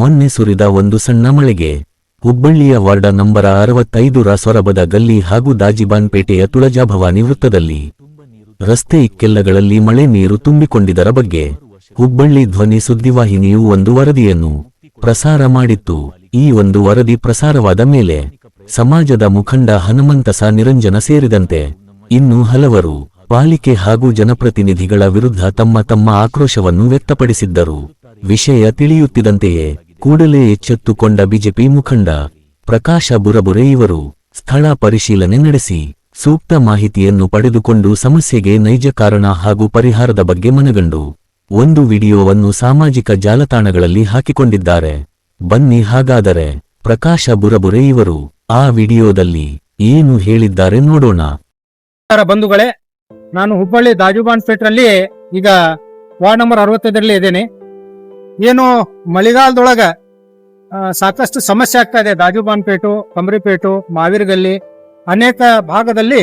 ಮೊನ್ನೆ ಸುರಿದ ಒಂದು ಸಣ್ಣ ಮಳೆಗೆ ಹುಬ್ಬಳ್ಳಿಯ ವಾರ್ಡ ನಂಬರ ಅರವತ್ತೈದರ ಸೊರಬದ ಗಲ್ಲಿ ಹಾಗೂ ದಾಜಿಬಾನ್ಪೇಟೆಯ ತುಳಜಾಭವಾನಿ ವೃತ್ತದಲ್ಲಿ ರಸ್ತೆ ಇಕ್ಕೆಲ್ಲಗಳಲ್ಲಿ ಮಳೆ ನೀರು ತುಂಬಿಕೊಂಡಿದರ ಬಗ್ಗೆ ಹುಬ್ಬಳ್ಳಿ ಧ್ವನಿ ಸುದ್ದಿವಾಹಿನಿಯು ಒಂದು ವರದಿಯನ್ನು ಪ್ರಸಾರ ಮಾಡಿತ್ತು. ಈ ಒಂದು ವರದಿ ಪ್ರಸಾರವಾದ ಮೇಲೆ ಸಮಾಜದ ಮುಖಂಡ ಹನುಮಂತಸ ನಿರಂಜನ ಸೇರಿದಂತೆ ಇನ್ನು ಹಲವರು ಪಾಲಿಕೆ ಹಾಗೂ ಜನಪ್ರತಿನಿಧಿಗಳ ವಿರುದ್ಧ ತಮ್ಮ ತಮ್ಮ ಆಕ್ರೋಶವನ್ನು ವ್ಯಕ್ತಪಡಿಸಿದ್ದರು. ವಿಷಯ ತಿಳಿಯುತ್ತಿದ್ದಂತೆಯೇ ಕೂಡಲೇ ಎಚ್ಚೆತ್ತುಕೊಂಡ ಬಿಜೆಪಿ ಮುಖಂಡ ಪ್ರಕಾಶ ಬುರಬುರೆ ಇವರು ಸ್ಥಳ ಪರಿಶೀಲನೆ ನಡೆಸಿ ಸೂಕ್ತ ಮಾಹಿತಿಯನ್ನು ಪಡೆದುಕೊಂಡು ಸಮಸ್ಯೆಗೆ ನೈಜ ಕಾರಣ ಹಾಗೂ ಪರಿಹಾರದ ಬಗ್ಗೆ ಮನಗಂಡು ಒಂದು ವಿಡಿಯೋವನ್ನು ಸಾಮಾಜಿಕ ಜಾಲತಾಣಗಳಲ್ಲಿ ಹಾಕಿಕೊಂಡಿದ್ದಾರೆ. ಬನ್ನಿ ಹಾಗಾದರೆ ಪ್ರಕಾಶ ಬುರಬುರೆ ಇವರು ಆ ವಿಡಿಯೋದಲ್ಲಿ ಏನು ಹೇಳಿದ್ದಾರೆ ನೋಡೋಣ. ಬಂಧುಗಳೇ, ನಾನು ಹುಬ್ಬಳ್ಳಿ ದಾಜುಬಾನ್ ಪೇಟ್ರಲ್ಲಿ ಈಗ ವಾರ್ಡ್ ನಂಬರ್ ಅರವತ್ತೈದರಲ್ಲಿ ಇದ್ದೇನೆ. ಏನು ಮಳೆಗಾಲದೊಳಗ ಸಾಕಷ್ಟು ಸಮಸ್ಯೆ ಆಗ್ತಾ ಇದೆ. ದಾಜುಬಾನ್ ಪೇಟು ಕಂಬ್ರಿಪೇಟು ಮಾವಿರಗಲ್ಲಿ ಅನೇಕ ಭಾಗದಲ್ಲಿ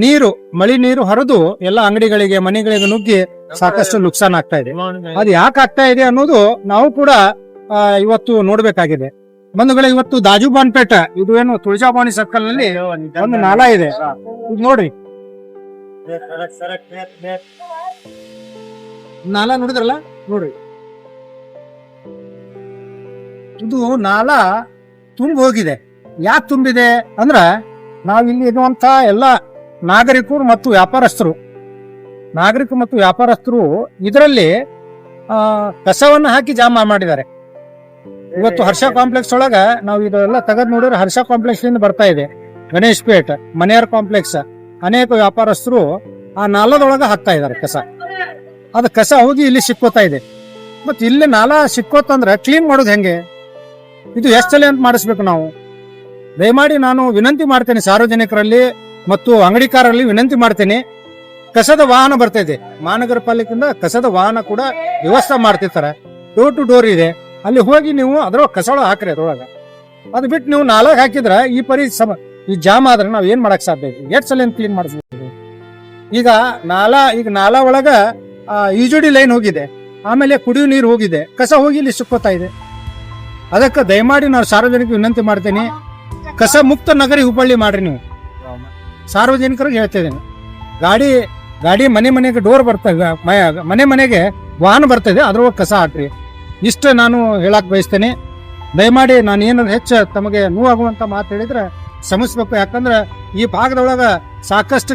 ನೀರು, ಮಳಿ ನೀರು ಹರಿದು ಎಲ್ಲ ಅಂಗಡಿಗಳಿಗೆ, ಮನೆಗಳಿಗೆ ನುಗ್ಗಿ ಸಾಕಷ್ಟು ನುಕ್ಸಾನ್ ಆಗ್ತಾ ಇದೆ. ಅದು ಯಾಕೆ ಆಗ್ತಾ ಇದೆ ಅನ್ನೋದು ನಾವು ಕೂಡ ಇವತ್ತು ನೋಡ್ಬೇಕಾಗಿದೆ. ಬಂಧುಗಳ, ಇವತ್ತು ದಾಜುಬಾನ್ ಪೇಟ ಇದು ಏನು ತುಳಜಾಬಾನಿ ಸರ್ಕಲ್ನಲ್ಲಿ ಒಂದು ನಾಲ ಇದು ನೋಡ್ರಿ. ನಾಲ ನೋಡಿದ್ರಲ್ಲ? ನೋಡ್ರಿ. ಇದು ನಾಲ ತುಂಬ ಹೋಗಿದೆ ಯಾಕೆ ತುಂಬಿದೆ ಅಂದ್ರೆ ನಾವಿಲ್ಲಿ ಇರುವಂತ ಎಲ್ಲ ನಾಗರಿಕರು ಮತ್ತು ವ್ಯಾಪಾರಸ್ಥರು, ನಾಗರಿಕರು ಮತ್ತು ವ್ಯಾಪಾರಸ್ಥರು ಇದರಲ್ಲಿ ಕಸವನ್ನ ಹಾಕಿ ಜಾಮ ಮಾಡಿದ್ದಾರೆ. ಇವತ್ತು ಹರ್ಷ ಕಾಂಪ್ಲೆಕ್ಸ್ ಒಳಗ ನಾವು ಇದೆಲ್ಲ ತೆಗೆದು ನೋಡಿದ್ರೆ ಹರ್ಷ ಕಾಂಪ್ಲೆಕ್ಸ್ ಇಂದ ಬರ್ತಾ ಇದೆ. ಗಣೇಶ್ ಪೇಟ್, ಮನೆಯರ್ ಕಾಂಪ್ಲೆಕ್ಸ್ ಅನೇಕ ವ್ಯಾಪಾರಸ್ಥರು ಆ ನಾಲದೊಳಗ ಹಾಕ್ತಾ ಇದ್ದಾರೆ ಕಸ. ಅದು ಕಸ ಹೋಗಿ ಇಲ್ಲಿ ಸಿಕ್ಕೋತಾ ಇದೆ. ಮತ್ ಇಲ್ಲಿ ನಾಲ ಸಿಕ್ಕೋತಂದ್ರೆ ಕ್ಲೀನ್ ಮಾಡೋದು ಹೆಂಗೆ? ಇದು ಎಷ್ಟಲ್ಲಿ ಅಂತ ಮಾಡಿಸ್ಬೇಕು ನಾವು? ದಯಮಾಡಿ ನಾನು ವಿನಂತಿ ಮಾಡ್ತೇನೆ ಸಾರ್ವಜನಿಕರಲ್ಲಿ ಮತ್ತು ಅಂಗಡಿಕಾರರಲ್ಲಿ ವಿನಂತಿ ಮಾಡ್ತೇನೆ. ಕಸದ ವಾಹನ ಬರ್ತಾ ಇದೆ. ಮಹಾನಗರ ಪಾಲಿಕೆಯಿಂದ ಕಸದ ವಾಹನ ಕೂಡ ವ್ಯವಸ್ಥೆ ಮಾಡ್ತಿರ್ತಾರೆ. ಡೋರ್ ಟು ಡೋರ್ ಇದೆ. ಅಲ್ಲಿ ಹೋಗಿ ನೀವು ಅದ್ರ ಕಸಳ ಹಾಕ್ರಿ ಅದ್ರೊಳಗ. ಅದು ಬಿಟ್ಟು ನೀವು ನಾಲ್ಕು ಹಾಕಿದ್ರೆ ಈ ಪರಿ ಸಮ ಈ ಜಾಮ್ ಆದ್ರೆ ನಾವು ಏನ್ ಮಾಡಕ್ ಸಾಧ್ಯ ಇದೆ? ಎಷ್ಟು ಸಲ ಕ್ಲೀನ್ ಮಾಡಿಸ್ಬೇಕು? ಈಗ ನಾಲಾ ಈಗ ನಾಲಾ ಒಳಗ ಈಜುಡಿ ಲೈನ್ ಹೋಗಿದೆ. ಆಮೇಲೆ ಕುಡಿಯುವ ನೀರು ಹೋಗಿದೆ. ಕಸ ಹೋಗಿ ಇಲ್ಲಿ ಸುಕ್ಕೋತಾ ಇದೆ. ಅದಕ್ಕೆ ದಯಮಾಡಿ ನಾವು ಸಾರ್ವಜನಿಕ ವಿನಂತಿ ಮಾಡ್ತೇನೆ, ಕಸ ಮುಕ್ತ ನಗರಿ ಹುಬ್ಬಳ್ಳಿ ಮಾಡ್ರಿ ನೀವು. ಸಾರ್ವಜನಿಕರಿಗೆ ಹೇಳ್ತಾ ಇದ್ದೀನಿ. ಗಾಡಿ ಗಾಡಿ ಮನೆ ಮನೆಗೆ ಡೋರ್ ಬರ್ತದೆ ಮ- ಮನೆ ಮನೆಗೆ ವಾಹನ ಬರ್ತದೆ ಅದ್ರೊಳಗೆ ಕಸ ಹಾಕ್ರಿ. ಇಷ್ಟು ನಾನು ಹೇಳಕ್ ಬಯಸ್ತೇನೆ. ದಯಮಾಡಿ ನಾನು ಏನಾದ್ರು ಹೆಚ್ಚು ತಮಗೆ ನೋವಾಗುವಂತ ಮಾತು ಹೇಳಿದ್ರೆ ಶ್ರಮಿಸ್ಬೇಕು ಯಾಕಂದ್ರೆ ಈ ಭಾಗದೊಳಗೆ ಸಾಕಷ್ಟು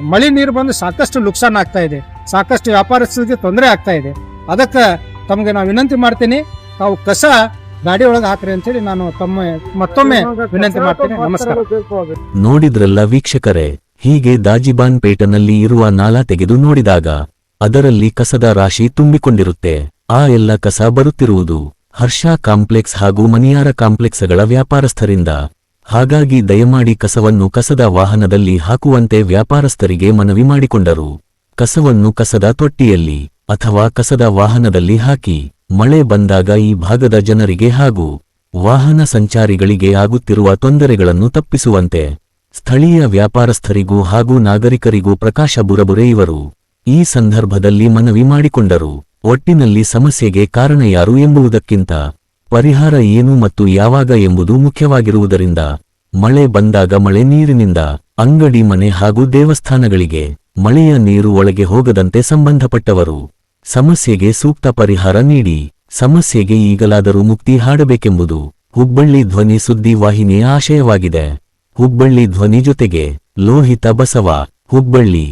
ಮಳೆ ನೀರು ಬಂದು ಸಾಕಷ್ಟು ನುಕ್ಸಾನ್ ಆಗ್ತಾ ಇದೆ. ಸಾಕಷ್ಟು ವ್ಯಾಪಾರಸ್ಥರಿಗೆ ತೊಂದರೆ ಆಗ್ತಾ ಇದೆ. ಅದಕ್ಕೆ ತಮಗೆ ನಾವು ವಿನಂತಿ ಮಾಡ್ತೀನಿ. ತಾವು ಕಸ ಗಾಡಿ ಒಳಗೆ ಹಾಕ್ರಿ ಅಂತೇಳಿ ನಾನು ತಮ್ಮ, ಮತ್ತೊಮ್ಮೆ ವಿನಂತಿ ಮಾಡ್ತೀನಿ. ನಮಸ್ಕಾರ. ನೋಡಿದ್ರಲ್ಲ ವೀಕ್ಷಕರೇ, ಹೀಗೆ ದಾಜಿಬಾನ್ ಪೇಟನಲ್ಲಿ ಇರುವ ನಾಲ ತೆಗೆದು ನೋಡಿದಾಗ ಅದರಲ್ಲಿ ಕಸದ ರಾಶಿ ತುಂಬಿಕೊಂಡಿರುತ್ತೆ. ಆ ಎಲ್ಲ ಕಸ ಬರುತ್ತಿರುವುದು ಹರ್ಷ ಕಾಂಪ್ಲೆಕ್ಸ್ ಹಾಗೂ ಮನಿಯಾರ ಕಾಂಪ್ಲೆಕ್ಸ್ಗಳ ವ್ಯಾಪಾರಸ್ಥರಿಂದ. ಹಾಗಾಗಿ ದಯಮಾಡಿ ಕಸವನ್ನು ಕಸದ ವಾಹನದಲ್ಲಿ ಹಾಕುವಂತೆ ವ್ಯಾಪಾರಸ್ಥರಿಗೆ ಮನವಿ ಮಾಡಿಕೊಂಡರು. ಕಸವನ್ನು ಕಸದ ತೊಟ್ಟಿಯಲ್ಲಿ ಅಥವಾ ಕಸದ ವಾಹನದಲ್ಲಿ ಹಾಕಿ, ಮಳೆ ಬಂದಾಗ ಈ ಭಾಗದ ಜನರಿಗೆ ಹಾಗೂ ವಾಹನ ಸಂಚಾರಿಗಳಿಗೆ ಆಗುತ್ತಿರುವ ತೊಂದರೆಗಳನ್ನು ತಪ್ಪಿಸುವಂತೆ ಸ್ಥಳೀಯ ವ್ಯಾಪಾರಸ್ಥರಿಗೂ ಹಾಗೂ ನಾಗರಿಕರಿಗೂ ಪ್ರಕಾಶ ಬುರಬುರೆ ಇವರು ಈ ಸಂದರ್ಭದಲ್ಲಿ ಮನವಿ ಮಾಡಿಕೊಂಡರು. ಒಟ್ಟಿನಲ್ಲಿ ಸಮಸ್ಯೆಗೆ ಕಾರಣ ಯಾರು ಎಂಬುದಕ್ಕಿಂತ ಪರಿಹಾರ ಏನು ಮತ್ತು ಯಾವಾಗ ಎಂಬುದು ಮುಖ್ಯವಾಗಿರುವುದರಿಂದ, ಮಳೆ ಬಂದಾಗ ಮಳೆ ನೀರಿನಿಂದ ಅಂಗಡಿ ಮನೆ ಹಾಗೂ ದೇವಸ್ಥಾನಗಳಿಗೆ ಮಳೆಯ ನೀರು ಒಳಗೆ ಹೋಗದಂತೆ ಸಂಬಂಧಪಟ್ಟವರು. ಸಮಸ್ಯೆಗೆ ಸೂಕ್ತ ಪರಿಹಾರ ನೀಡಿ. ಸಮಸ್ಯೆಗೆ ಈಗಲಾದರೂ ಮುಕ್ತಿ ಹಾಡಬೇಕೆಂಬುದು ಹುಬ್ಬಳ್ಳಿ ಧ್ವನಿ ಸುದ್ದಿ ವಾಹಿನಿಯ ಆಶಯವಾಗಿದೆ. ಹುಬ್ಬಳ್ಳಿ ಧ್ವನಿ ಜೊತೆಗೆ ಲೋಹಿತ ಬಸವ, ಹುಬ್ಬಳ್ಳಿ.